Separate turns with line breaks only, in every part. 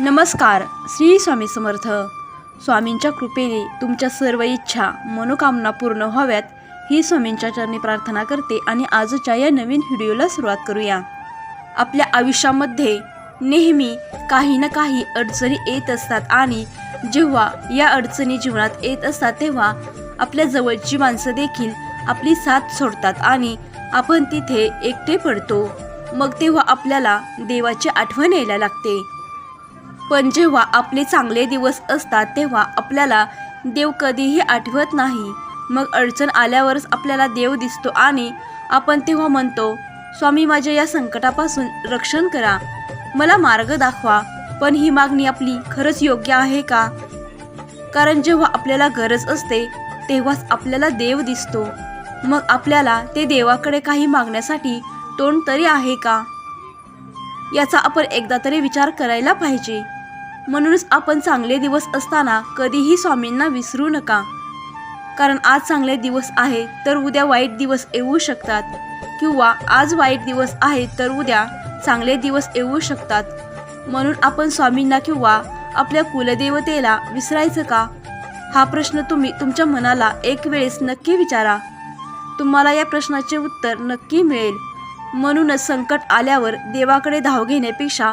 नमस्कार श्री स्वामी समर्थ. स्वामींच्या कृपेने तुमच्या सर्व इच्छा मनोकामना पूर्ण व्हाव्यात. ही स्वामींच्या चरणी प्रार्थना करते आणि आजच्या या नवीन व्हिडिओला सुरुवात करूया. आपल्या आयुष्यामध्ये नेहमी काही ना काही अडचणी येत असतात आणि जेव्हा या अडचणी जीवनात येत असतात तेव्हा आपल्या जवळची माणसं देखील आपली साथ सोडतात आणि आपण तिथे एकटे पडतो. मग तेव्हा आपल्याला देवाची आठवण यायला लागते. पण जेव्हा आपले चांगले दिवस असतात तेव्हा आपल्याला देव कधीही आठवत नाही. मग अडचण आल्यावरच आपल्याला देव दिसतो आणि आपण तेव्हा म्हणतो स्वामी माझ्या या संकटापासून रक्षण करा. मला मार्ग दाखवा पण ही मागणी आपली खरंच योग्य आहे का? कारण जेव्हा आपल्याला गरज असते तेव्हाच आपल्याला देव दिसतो. मग आपल्याला ते देवाकडे काही मागण्यासाठी तोंड तरी आहे का? याचा आपण एकदा तरी विचार करायला पाहिजे. म्हणूनच आपण चांगले दिवस असताना कधीही स्वामींना विसरू नका. कारण आज चांगले दिवस आहे तर उद्या वाईट दिवस येऊ शकतात. किंवा आज वाईट दिवस आहे तर उद्या चांगले दिवस येऊ शकतात. म्हणून आपण स्वामींना किंवा आपल्या कुलदेवतेला विसरायचं का? हा प्रश्न तुम्ही तुमच्या मनाला एक वेळेस नक्की विचारा. तुम्हाला या प्रश्नाचे उत्तर नक्की मिळेल. म्हणूनच संकट आल्यावर देवाकडे धाव घेण्यापेक्षा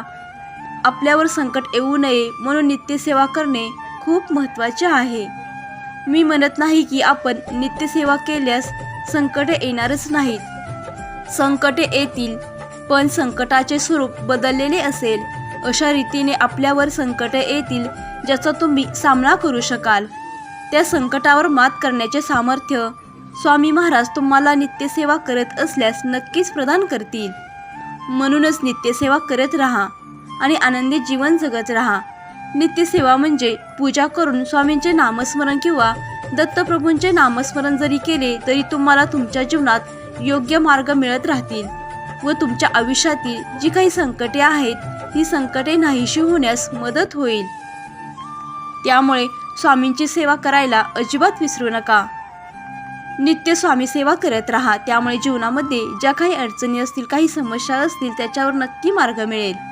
आपल्यावर संकट येऊ नये म्हणून नित्यसेवा करणे खूप महत्त्वाचे आहे. मी म्हणत नाही की आपण नित्यसेवा केल्यास संकटे येणारच नाहीत. संकटे येतील पण संकटाचे स्वरूप बदललेले असेल. अशा रीतीने आपल्यावर संकटे येतील ज्याचा तुम्ही सामना करू शकाल. त्या संकटावर मात करण्याचे सामर्थ्य स्वामी महाराज तुम्हाला नित्यसेवा करत असल्यास नक्कीच प्रदान करतील. म्हणूनच नित्यसेवा करत राहा. आणि आनंदी जीवन जगत राहा. नित्यसेवा म्हणजे पूजा करून स्वामींचे नामस्मरण किंवा दत्तप्रभूंचे नामस्मरण जरी केले तरी तुम्हाला तुमच्या जीवनात योग्य मार्ग मिळत राहतील व तुमच्या आयुष्यातील जी काही संकटे आहेत ही संकटे नाहीशी होण्यास मदत होईल. त्यामुळे स्वामींची सेवा करायला अजिबात विसरू नका. नित्य स्वामी सेवा करत राहा त्यामुळे जीवनामध्ये ज्या काही अडचणी असतील काही समस्या असतील त्याच्यावर नक्की मार्ग मिळेल.